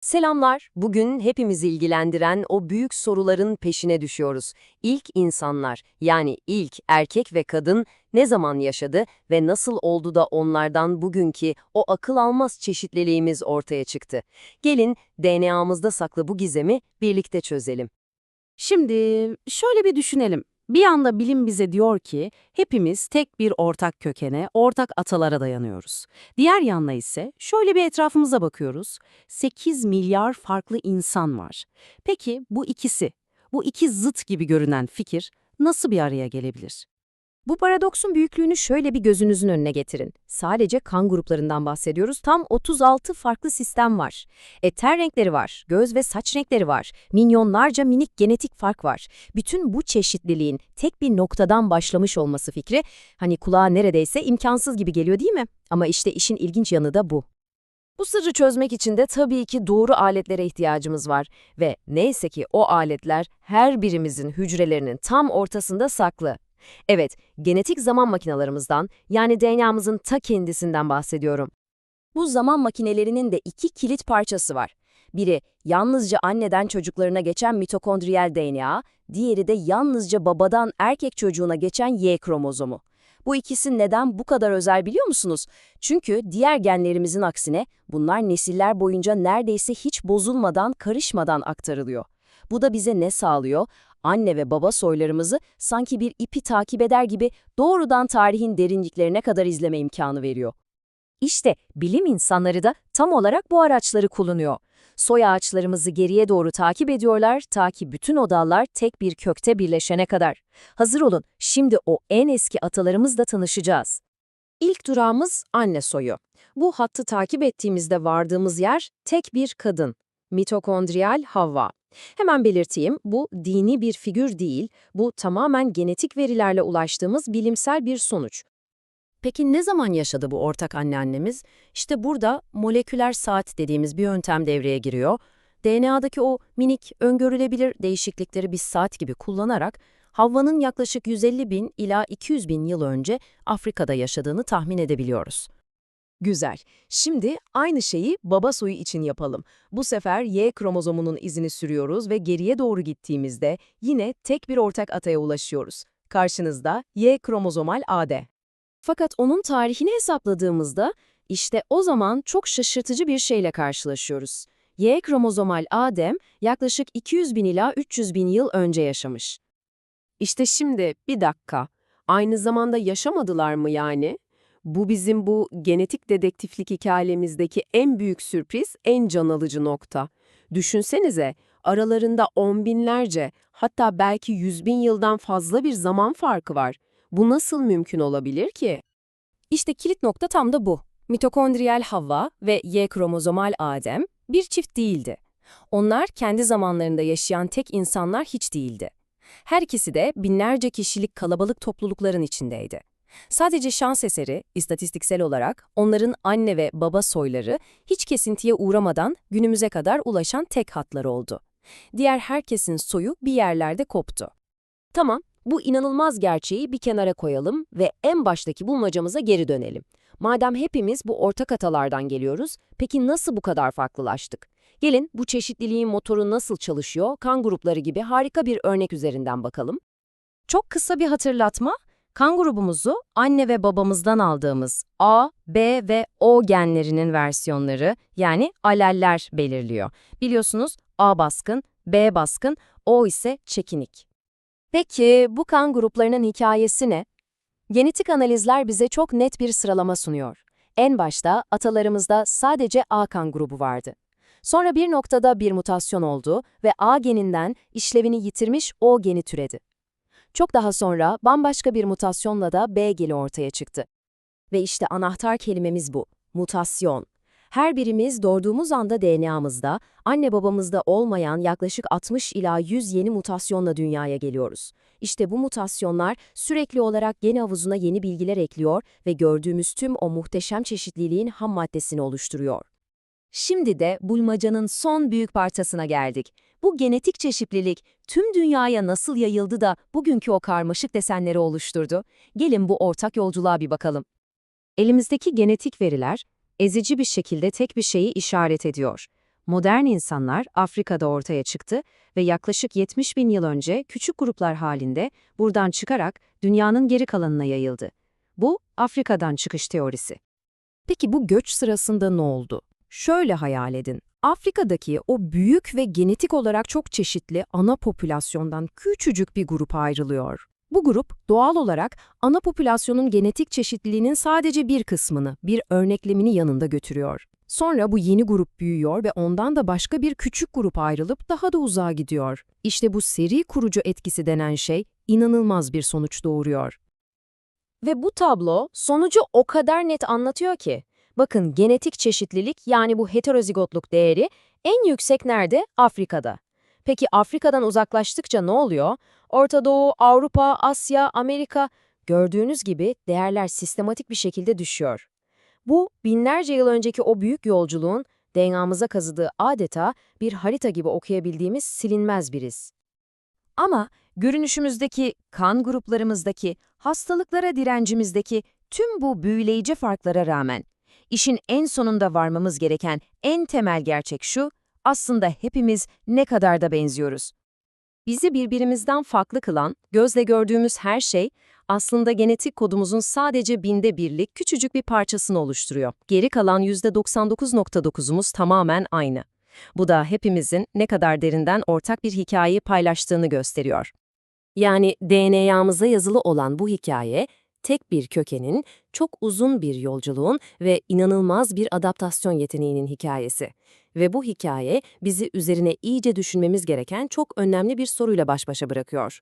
Selamlar. Bugün hepimizi ilgilendiren o büyük soruların peşine düşüyoruz. İlk insanlar, yani ilk erkek ve kadın ne zaman yaşadı ve nasıl oldu da onlardan bugünkü o akıl almaz çeşitliliğimiz ortaya çıktı? Gelin DNA'mızda saklı bu gizemi birlikte çözelim. Şimdi şöyle bir düşünelim. Bir yanda bilim bize diyor ki hepimiz tek bir ortak kökene, ortak atalara dayanıyoruz. Diğer yanda ise şöyle bir etrafımıza bakıyoruz. 8 milyar farklı insan var. Peki bu ikisi, bu iki zıt gibi görünen fikir nasıl bir araya gelebilir? Bu paradoksun büyüklüğünü şöyle bir gözünüzün önüne getirin. Sadece kan gruplarından bahsediyoruz. Tam 36 farklı sistem var. E ten renkleri var, göz ve saç renkleri var, milyonlarca minik genetik fark var. Bütün bu çeşitliliğin tek bir noktadan başlamış olması fikri, hani kulağa neredeyse imkansız gibi geliyor değil mi? Ama işte işin ilginç yanı da bu. Bu sırrı çözmek için de tabii ki doğru aletlere ihtiyacımız var. Ve neyse ki o aletler her birimizin hücrelerinin tam ortasında saklı. Evet, genetik zaman makinalarımızdan yani DNA'mızın ta kendisinden bahsediyorum. Bu zaman makinelerinin de iki kilit parçası var. Biri yalnızca anneden çocuklarına geçen mitokondriyal DNA, diğeri de yalnızca babadan erkek çocuğuna geçen Y kromozomu. Bu ikisi neden bu kadar özel biliyor musunuz? Çünkü diğer genlerimizin aksine bunlar nesiller boyunca neredeyse hiç bozulmadan, karışmadan aktarılıyor. Bu da bize ne sağlıyor? Anne ve baba soylarımızı sanki bir ipi takip eder gibi doğrudan tarihin derinliklerine kadar izleme imkanı veriyor. İşte bilim insanları da tam olarak bu araçları kullanıyor. Soy ağaçlarımızı geriye doğru takip ediyorlar ta ki bütün o dallar tek bir kökte birleşene kadar. Hazır olun, şimdi o en eski atalarımızla tanışacağız. İlk durağımız anne soyu. Bu hattı takip ettiğimizde vardığımız yer tek bir kadın. Mitokondriyal Havva. Hemen belirteyim, bu dini bir figür değil, bu tamamen genetik verilerle ulaştığımız bilimsel bir sonuç. Peki ne zaman yaşadı bu ortak anneannemiz? İşte burada moleküler saat dediğimiz bir yöntem devreye giriyor. DNA'daki o minik, öngörülebilir değişiklikleri bir saat gibi kullanarak Havva'nın yaklaşık 150 bin ila 200 bin yıl önce Afrika'da yaşadığını tahmin edebiliyoruz. Güzel. Şimdi aynı şeyi baba soyu için yapalım. Bu sefer Y kromozomunun izini sürüyoruz ve geriye doğru gittiğimizde yine tek bir ortak ataya ulaşıyoruz. Karşınızda Y kromozomal AD. Fakat onun tarihini hesapladığımızda işte o zaman çok şaşırtıcı bir şeyle karşılaşıyoruz. Y kromozomal Adem yaklaşık 200 bin ila 300 bin yıl önce yaşamış. İşte şimdi bir dakika. Aynı zamanda yaşamadılar mı yani? Bu bizim bu genetik dedektiflik hikayemizdeki en büyük sürpriz, en can alıcı nokta. Düşünsenize, aralarında on binlerce, hatta belki yüz bin yıldan fazla bir zaman farkı var. Bu nasıl mümkün olabilir ki? İşte kilit nokta tam da bu. Mitokondriyal Havva ve Y kromozomal Adem bir çift değildi. Onlar kendi zamanlarında yaşayan tek insanlar hiç değildi. Her ikisi de binlerce kişilik kalabalık toplulukların içindeydi. Sadece şans eseri, istatistiksel olarak onların anne ve baba soyları hiç kesintiye uğramadan günümüze kadar ulaşan tek hatlar oldu. Diğer herkesin soyu bir yerlerde koptu. Tamam, bu inanılmaz gerçeği bir kenara koyalım ve en baştaki bulmacamıza geri dönelim. Madem hepimiz bu ortak atalardan geliyoruz, peki nasıl bu kadar farklılaştık? Gelin bu çeşitliliğin motoru nasıl çalışıyor, kan grupları gibi harika bir örnek üzerinden bakalım. Çok kısa bir hatırlatma, kan grubumuzu anne ve babamızdan aldığımız A, B ve O genlerinin versiyonları yani aleller belirliyor. Biliyorsunuz A baskın, B baskın, O ise çekinik. Peki bu kan gruplarının hikayesi ne? Genetik analizler bize çok net bir sıralama sunuyor. En başta atalarımızda sadece A kan grubu vardı. Sonra bir noktada bir mutasyon oldu ve A geninden işlevini yitirmiş O geni türedi. Çok daha sonra bambaşka bir mutasyonla da B geni ortaya çıktı. Ve işte anahtar kelimemiz bu, mutasyon. Her birimiz doğduğumuz anda DNA'mızda, anne babamızda olmayan yaklaşık 60 ila 100 yeni mutasyonla dünyaya geliyoruz. İşte bu mutasyonlar sürekli olarak gen havuzuna yeni bilgiler ekliyor ve gördüğümüz tüm o muhteşem çeşitliliğin ham maddesini oluşturuyor. Şimdi de bulmacanın son büyük parçasına geldik. Bu genetik çeşitlilik tüm dünyaya nasıl yayıldı da bugünkü o karmaşık desenleri oluşturdu? Gelin bu ortak yolculuğa bir bakalım. Elimizdeki genetik veriler ezici bir şekilde tek bir şeyi işaret ediyor. Modern insanlar Afrika'da ortaya çıktı ve yaklaşık 70 bin yıl önce küçük gruplar halinde buradan çıkarak dünyanın geri kalanına yayıldı. Bu Afrika'dan çıkış teorisi. Peki bu göç sırasında ne oldu? Şöyle hayal edin. Afrika'daki o büyük ve genetik olarak çok çeşitli ana popülasyondan küçücük bir grup ayrılıyor. Bu grup doğal olarak ana popülasyonun genetik çeşitliliğinin sadece bir kısmını, bir örneklemini yanında götürüyor. Sonra bu yeni grup büyüyor ve ondan da başka bir küçük grup ayrılıp daha da uzağa gidiyor. İşte bu seri kurucu etkisi denen şey inanılmaz bir sonuç doğuruyor. Ve bu tablo sonucu o kadar net anlatıyor ki. Bakın genetik çeşitlilik yani bu heterozigotluk değeri en yüksek nerede? Afrika'da. Peki Afrika'dan uzaklaştıkça ne oluyor? Orta Doğu, Avrupa, Asya, Amerika gördüğünüz gibi değerler sistematik bir şekilde düşüyor. Bu binlerce yıl önceki o büyük yolculuğun DNA'mıza kazıdığı adeta bir harita gibi okuyabildiğimiz silinmez bir iz. Ama görünüşümüzdeki, kan gruplarımızdaki, hastalıklara direncimizdeki tüm bu büyüleyici farklara rağmen işin en sonunda varmamız gereken en temel gerçek şu, aslında hepimiz ne kadar da benziyoruz. Bizi birbirimizden farklı kılan, gözle gördüğümüz her şey aslında genetik kodumuzun sadece binde birlik küçücük bir parçasını oluşturuyor. Geri kalan %99.9'umuz tamamen aynı. Bu da hepimizin ne kadar derinden ortak bir hikayeyi paylaştığını gösteriyor. Yani DNA'mıza yazılı olan bu hikaye, tek bir kökenin, çok uzun bir yolculuğun ve inanılmaz bir adaptasyon yeteneğinin hikayesi. Ve bu hikaye bizi üzerine iyice düşünmemiz gereken çok önemli bir soruyla baş başa bırakıyor.